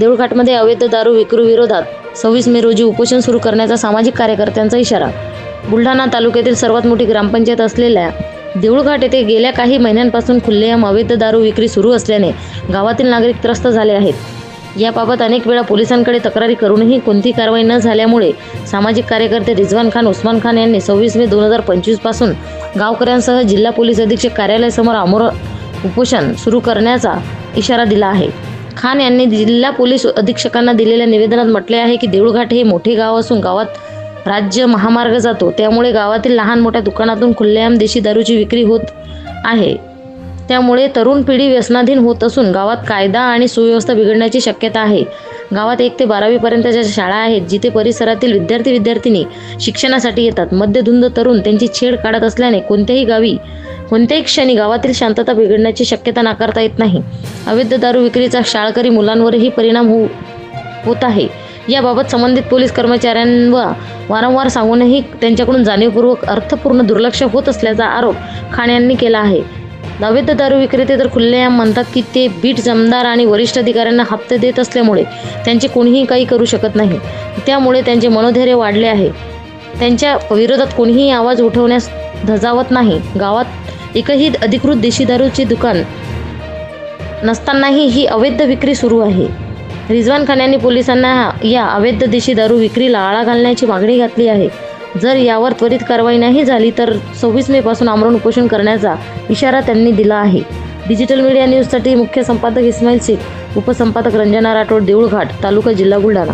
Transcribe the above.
देऊळघाटमध्ये अवैध दारू विक्री विरोधात सव्वीस मे रोजी उपोषण सुरू करण्याचा सामाजिक कार्यकर्त्यांचा इशारा. बुलढाणा तालुक्यातील सर्वात मोठी ग्रामपंचायत असलेल्या देऊळघाट येथे गेल्या काही महिन्यांपासून खुल्लेआम अवैध दारू विक्री सुरू असल्याने गावातील नागरिक त्रस्त झाले आहेत. याबाबत अनेक वेळा पोलिसांकडे तक्रारी करूनही कोणती कारवाई न झाल्यामुळे सामाजिक कार्यकर्ते रिजवान खान उस्मान खान यांनी सव्वीस मे दोन हजार पंचवीसपासून गावकऱ्यांसह जिल्हा पोलीस अधीक्षक कार्यालयासमोर आमोर उपोषण सुरू करण्याचा इशारा दिला आहे. खान यांनी जिल्हा पोलीस अधीक्षकांना दिलेल्या निवेदनात म्हटले आहे की देऊळघाट हे मोठे गाव असून गावात राज्य महामार्ग जातो. त्यामुळे गावातील लहान मोठ्या दुकानातून खुल्लेआम देशी दारूची विक्री होत आहे. त्यामुळे तरुण पिढी व्यसनाधीन होत असून गावात कायदा आणि सुव्यवस्था बिघडण्याची शक्यता आहे. गावात एक ते बारावीपर्यंतच्या शाळा आहेत जिथे परिसरातील विद्यार्थी विद्यार्थिनी शिक्षणासाठी येतात. मध्यधुंद तरुण त्यांची छेड काढत असल्याने कोणत्याही गावी कोणत्याही क्षणी गावातील शांतता बिघडण्याची शक्यता नाकारता येत नाही. अवैध दारू विक्रीचा शाळकरी मुलांवरही परिणाम होऊ होत आहे. याबाबत संबंधित पोलीस कर्मचाऱ्यांवर वारंवार सांगूनही त्यांच्याकडून जाणीवपूर्वक अर्थपूर्ण दुर्लक्ष होत असल्याचा आरोप खान यांनी केला आहे. अवैध दारू विक्रेते तर खुल्लेआम म्हणतात की ते बीट जमदार आणि वरिष्ठ अधिकाऱ्यांना हप्ते देत असल्यामुळे त्यांचे कोणीही काही करू शकत नाही. त्यामुळे त्यांचे मनोधैर्य वाढले आहे. त्यांच्या विरोधात कोणीही आवाज उठवण्यास धजावत नाही. गावात एकही अधिकृत देशी दारूचे दुकान नसतानाही ही अवैध विक्री सुरू आहे. रिजवान खान यांनी पोलिसांना या अवैध देशी दारू विक्रीला आळा घालण्याची मागणी घातली आहे. जर यावर त्वरित कारवाई नाही झाली तर सव्वीस मे पासून आमरण उपोषण करण्याचा इशारा त्यांनी दिला आहे. डिजिटल मीडिया न्यूजसाठी मुख्य संपादक इस्माईल शेख उपसंपादक रंजना राठोड देऊळघाट तालुका जिल्हा बुलढाणा.